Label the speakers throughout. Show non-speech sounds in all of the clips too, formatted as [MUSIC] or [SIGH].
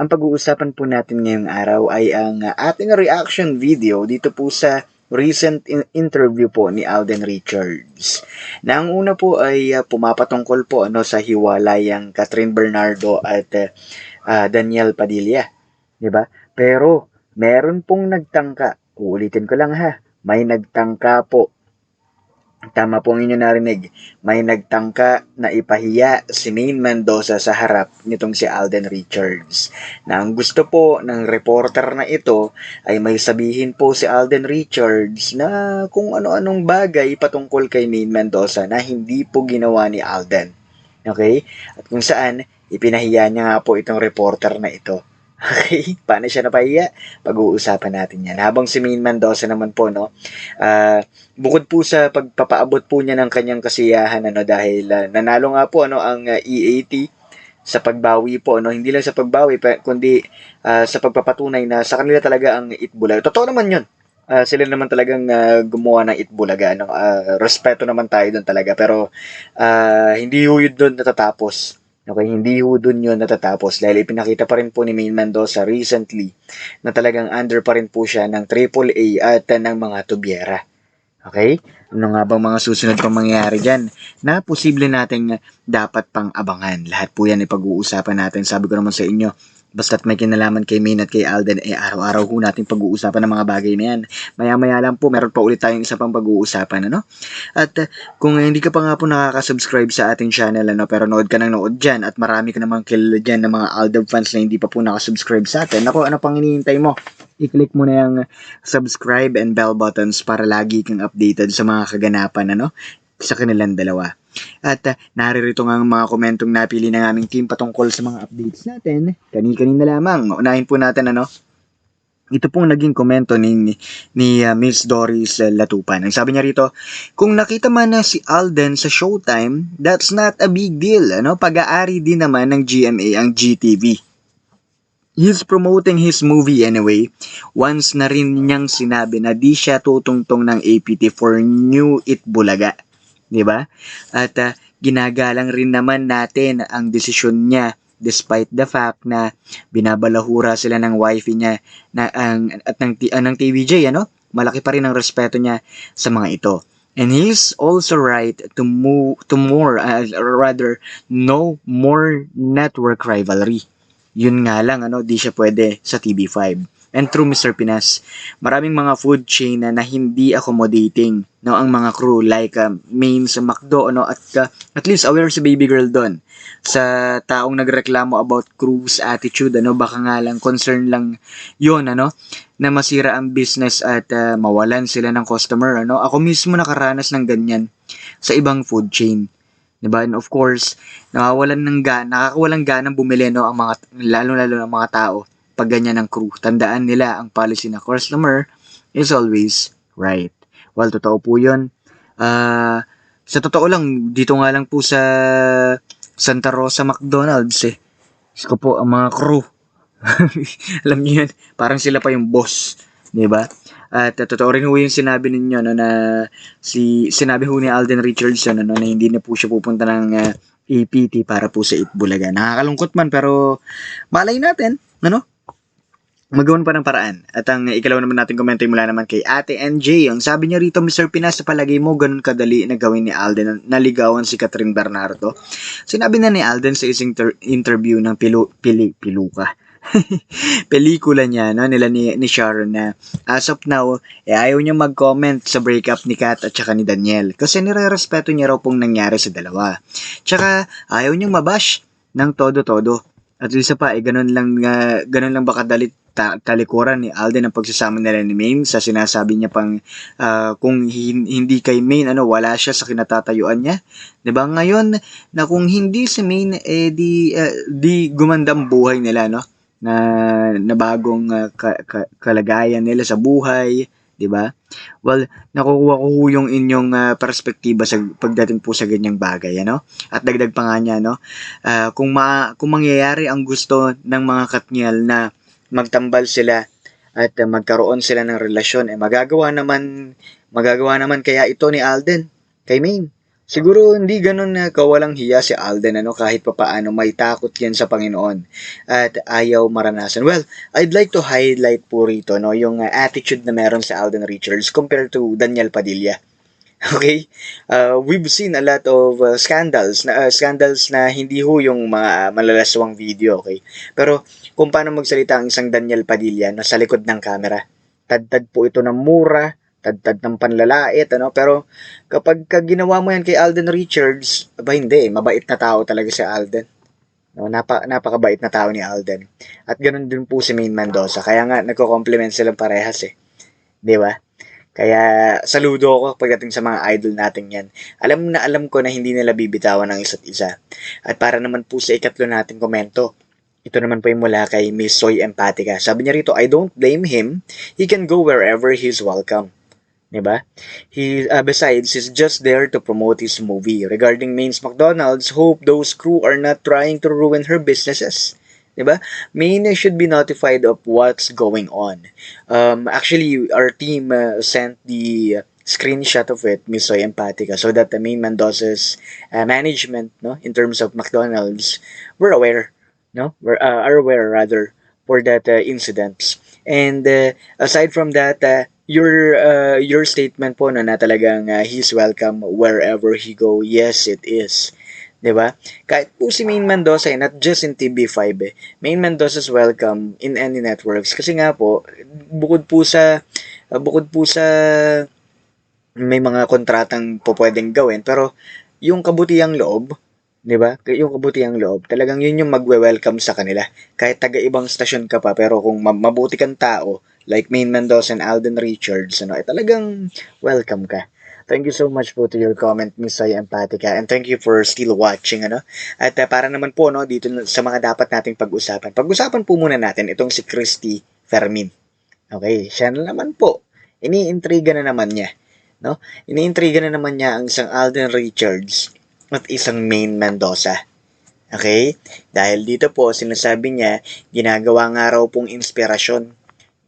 Speaker 1: Ang pag-uusapan po natin ngayong araw ay ang ating reaction video dito po sa recent in- interview po ni Alden Richards. Na ang una po ay uh, pumapatungkol po ano sa hiwalayang Catherine Bernardo at uh, uh, Daniel Padilla, 'di ba? Pero meron pong nagtangka. Uulitin ko lang ha. May nagtangka po Tama po ang inyo narinig. May nagtangka na ipahiya si Maine Mendoza sa harap nitong si Alden Richards. Na ang gusto po ng reporter na ito ay may sabihin po si Alden Richards na kung ano-anong bagay patungkol kay Maine Mendoza na hindi po ginawa ni Alden. Okay? At kung saan, ipinahiya niya nga po itong reporter na ito. Okay, paano siya napahiya? Pag-uusapan natin yan. Habang si Maine Mendoza naman po, no, uh, bukod po sa pagpapaabot po niya ng kanyang kasiyahan, ano, dahil uh, nanalo nga po, ano, ang uh, EAT sa pagbawi po, no, hindi lang sa pagbawi, kundi uh, sa pagpapatunay na sa kanila talaga ang Itbulaga. Totoo naman yun. Uh, sila naman talagang uh, gumawa ng Itbulaga. Ano, uh, respeto naman tayo doon talaga. Pero uh, hindi yun doon natatapos Okay, hindi ho dun yun natatapos dahil ipinakita pa rin po ni Maine Mendoza recently na talagang under pa rin po siya ng AAA at ng mga tubyera. Okay? Ano nga bang mga susunod pang mangyayari dyan na posible nating dapat pang abangan? Lahat po yan ipag-uusapan natin. Sabi ko naman sa inyo, Basta't may kinalaman kay Maine at kay Alden, eh araw-araw ho natin pag-uusapan ng mga bagay na yan. Maya-maya lang po, meron pa ulit tayong isa pang pag-uusapan, ano? At uh, kung hindi ka pa nga po nakaka-subscribe sa ating channel, ano, pero nood ka nang nood dyan at marami ka namang kilala dyan ng mga Alden fans na hindi pa po nakasubscribe sa atin, ako, ano pang hinihintay mo? i-click mo na yung subscribe and bell buttons para lagi kang updated sa mga kaganapan ano sa kanilang dalawa. At uh, naririto nga ang mga komentong napili ng aming team patungkol sa mga updates natin. Kani-kanina lamang. Unahin po natin ano. Ito pong naging komento ni, ni uh, Miss Doris uh, Latupan. Ang sabi niya rito, kung nakita man na si Alden sa Showtime, that's not a big deal. Ano? Pag-aari din naman ng GMA ang GTV. He's promoting his movie anyway. Once na rin niyang sinabi na di siya tutungtong ng APT for New It Bulaga. 'Di ba? At uh, ginagalang rin naman natin ang desisyon niya despite the fact na binabalahura sila ng wife niya na ang at ng uh, ng TVJ ano? Malaki pa rin ang respeto niya sa mga ito. And he's also right to move to more uh, rather no more network rivalry. Yun nga lang ano? Di siya pwede sa TV5 and through Mr. Pinas. Maraming mga food chain na, na hindi accommodating no ang mga crew like uh, main sa McDo ano at uh, at least aware si baby girl doon sa taong nagreklamo about crew's attitude ano baka nga lang concern lang yon ano na masira ang business at uh, mawalan sila ng customer ano ako mismo nakaranas ng ganyan sa ibang food chain 'di ba? And of course, nawawalan ng gana, nakakawalan ganang bumili no ang mga lalo lalo ng mga tao pag ganyan ang crew. Tandaan nila ang policy na customer is always right. Well, totoo po yun. Uh, sa totoo lang, dito nga lang po sa Santa Rosa McDonald's eh. Ko po, ang mga crew. [LAUGHS] Alam niyo yan, parang sila pa yung boss. Di ba? At uh, totoo rin ho yung sinabi ninyo no, na si, sinabi ho ni Alden Richardson no, na hindi na po siya pupunta ng uh, APT para po sa Itbulaga. Nakakalungkot man pero malay natin, ano? Magawan pa ng paraan. At ang ikalaw naman natin komento mula naman kay Ate NJ. Ang sabi niya rito, Mr. Pinas, sa palagay mo, ganun kadali na gawin ni Alden na naligawan si Catherine Bernardo. Sinabi na ni Alden sa isang ter- interview ng Pilu, Pili, Piluka. [LAUGHS] pelikula niya no nila ni, ni Sharon na as of now eh, ayaw niya mag-comment sa breakup ni Kat at saka ni Daniel kasi nire-respeto niya raw pong nangyari sa dalawa. Tsaka ayaw niyang mabash ng todo-todo. At isa pa, eh, ganun lang, uh, ganun lang ba kadalit ta- talikuran ni Alden ang pagsasama nila ni Maine sa sinasabi niya pang uh, kung hin- hindi kay Maine ano wala siya sa kinatatayuan niya. 'di ba? Ngayon na kung hindi si Maine eh di uh, di gumandang buhay nila no? Na, na bagong ah, ka- ka- kalagayan nila sa buhay, 'di ba? Well, nakukuha ko yung inyong ah, perspektiba sa pagdating po sa ganyang bagay, ano? At dagdag pa nga niya, no? Ah, kung ma kung mangyayari ang gusto ng mga katnyal na magtambal sila at ah, magkaroon sila ng relasyon, eh magagawa naman magagawa naman kaya ito ni Alden kay Maine. Siguro hindi ganun na kawalang hiya si Alden ano kahit papaano may takot yan sa Panginoon at ayaw maranasan. Well, I'd like to highlight po rito no yung uh, attitude na meron si Alden Richards compared to Daniel Padilla. [LAUGHS] Okay? Uh, we've seen a lot of uh, scandals na uh, scandals na hindi ho yung mga malalaswang video, okay? Pero kung paano magsalita ang isang Daniel Padilla na sa likod ng camera. Tadtad po ito ng mura, tadtad ng panlalait, ano? Pero kapag ka ginawa mo yan kay Alden Richards, aba hindi, mabait na tao talaga si Alden. No, napa, napakabait na tao ni Alden. At ganun din po si Maine Mendoza. Kaya nga, nagko-compliment silang parehas eh. Di ba? Kaya saludo ako pagdating sa mga idol natin yan. Alam na alam ko na hindi nila bibitawan ng isa't isa. At para naman po sa ikatlo nating komento, ito naman po yung mula kay Miss Soy Empatica. Sabi niya rito, I don't blame him. He can go wherever he's welcome. Diba? He, uh, besides, he's just there to promote his movie. Regarding Maine's McDonald's, hope those crew are not trying to ruin her businesses. Diba? Maine should be notified of what's going on. Um, actually, our team uh, sent the screenshot of it, Miss Soy Empatica, so that the main Mendoza's uh, management, no, in terms of McDonald's, were aware, no, were uh, are aware rather for that uh, incidents. And uh, aside from that, uh, your uh, your statement po no, na talagang uh, he's welcome wherever he go. Yes, it is. 'Di ba? Kahit po si Main Mendoza, eh, not just in TV5 eh. Main Mendoza's welcome in any networks kasi nga po bukod po sa uh, bukod po sa may mga kontratang po pwedeng gawin pero yung kabutihang loob 'di ba? Yung kabutihang loob, talagang yun yung magwe-welcome sa kanila. Kahit taga ibang stasyon ka pa, pero kung ma- mabuti kang tao, like Main Mendoza and Alden Richards, ano, eh, talagang welcome ka. Thank you so much po to your comment, Miss Soy Empatica. And thank you for still watching, ano. At uh, para naman po, no, dito sa mga dapat nating pag-usapan. Pag-usapan po muna natin itong si Christy Fermin. Okay, siya na naman po. Iniintriga na naman niya. No? Iniintriga na naman niya ang isang Alden Richards at isang Main Mendoza. Okay? Dahil dito po, sinasabi niya, ginagawa nga raw pong inspirasyon.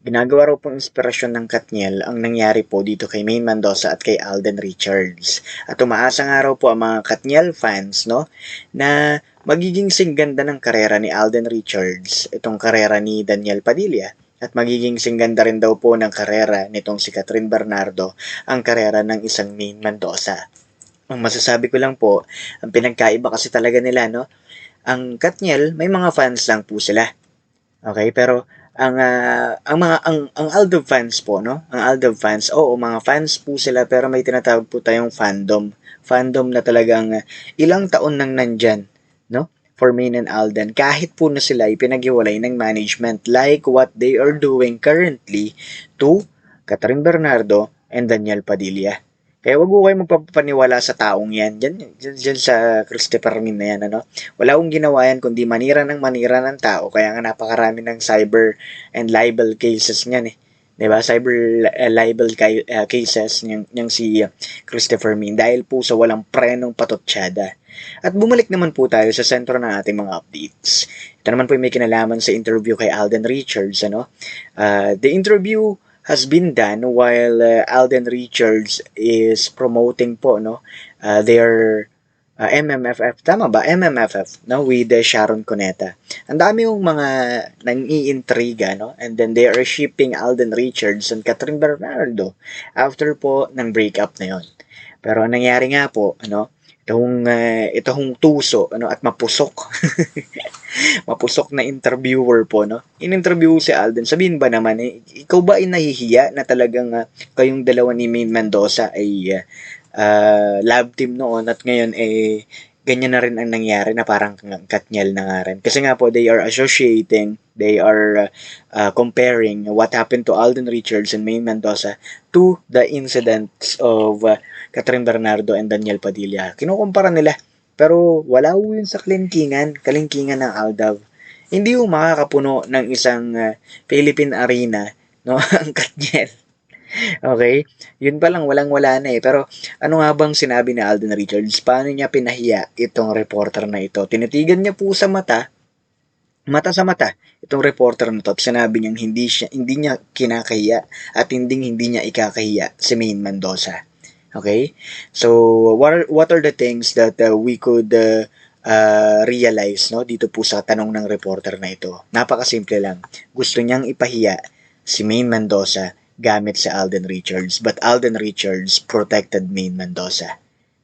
Speaker 1: Ginagawa raw pong inspirasyon ng Katniel ang nangyari po dito kay Main Mendoza at kay Alden Richards. At umaasa nga raw po ang mga Katniel fans, no, na magiging singganda ng karera ni Alden Richards, itong karera ni Daniel Padilla. At magiging singganda rin daw po ng karera nitong si Catherine Bernardo, ang karera ng isang Main Mendoza. Ang masasabi ko lang po, ang pinagkaiba kasi talaga nila, no? Ang Katniel, may mga fans lang po sila. Okay, pero ang ah, ang mga ang ang Aldo fans po, no? Ang Aldo fans, oo, mga fans po sila pero may tinatawag po tayong fandom. Fandom na talagang ah, ilang taon nang nandyan, no? For Main and Alden. Kahit po na sila ipinaghiwalay ng management like what they are doing currently to Catherine Bernardo and Daniel Padilla. Kaya wag ko kayo magpapaniwala sa taong yan. Diyan, diyan, diyan sa Christopher Min na yan, ano? Wala akong ginawa yan kundi manira ng manira ng tao. Kaya nga napakarami ng cyber and libel cases niyan eh. 'Di ba? Cyber uh, libel ca- uh, cases niyang, niyang si uh, Christopher Min dahil po sa walang prenong patotsyada. At bumalik naman po tayo sa sentro ng ating mga updates. Ito naman po may kinalaman sa interview kay Alden Richards, ano? Uh, the interview has been done while uh, Alden Richards is promoting po no uh, their uh, MMFF tama ba MMFF no with uh, Sharon Cuneta. Ang dami yung mga nang-iintriga no and then they are shipping Alden Richards and Catherine Bernardo after po ng breakup na yon. Pero ang nangyari nga po ano itong uh, itong tuso ano at mapusok. [LAUGHS] Mapusok na interviewer po no? In-interview si Alden. Sabihin ba naman eh, ikaw ba ay nahihiya na talagang uh, kayong dalawa ni Maine Mendoza ay uh, uh, lab team noon at ngayon eh ganyan na rin ang nangyari na parang katnyal na nga rin. Kasi nga po, they are associating, they are uh, uh, comparing what happened to Alden Richards and Maine Mendoza to the incidents of uh, Catherine Bernardo and Daniel Padilla. Kinukumpara nila. Pero wala ho yun sa kalingkingan, kalingkingan ng Aldav.
Speaker 2: hindi ho makakapuno ng isang ah, Philippine Arena, no? [LAUGHS] Ang Katniel. Okay? Yun pa lang, walang-wala na eh. Pero ano nga bang sinabi ni Alden Richards? Paano niya pinahiya itong reporter na ito? Tinitigan niya po sa mata, mata sa mata, itong reporter na to. Sinabi niyang hindi, siya, hindi niya kinakahiya at hindi hindi niya ikakahiya si Maine Mendoza. Okay? So, what are, what are the things that uh, we could uh, uh, realize no dito po sa tanong ng reporter na ito? Napakasimple lang. Gusto niyang ipahiya si Maine Mendoza gamit si Alden Richards. But Alden Richards protected Maine Mendoza.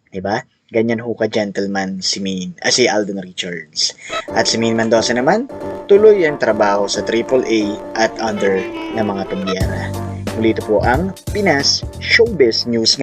Speaker 2: Diba? Ganyan ho ka-gentleman si Maine, ah, si Alden Richards. At si Maine Mendoza naman, tuloy ang trabaho sa AAA at under ng mga tumbyera. Muli ito po ang Pinas Showbiz News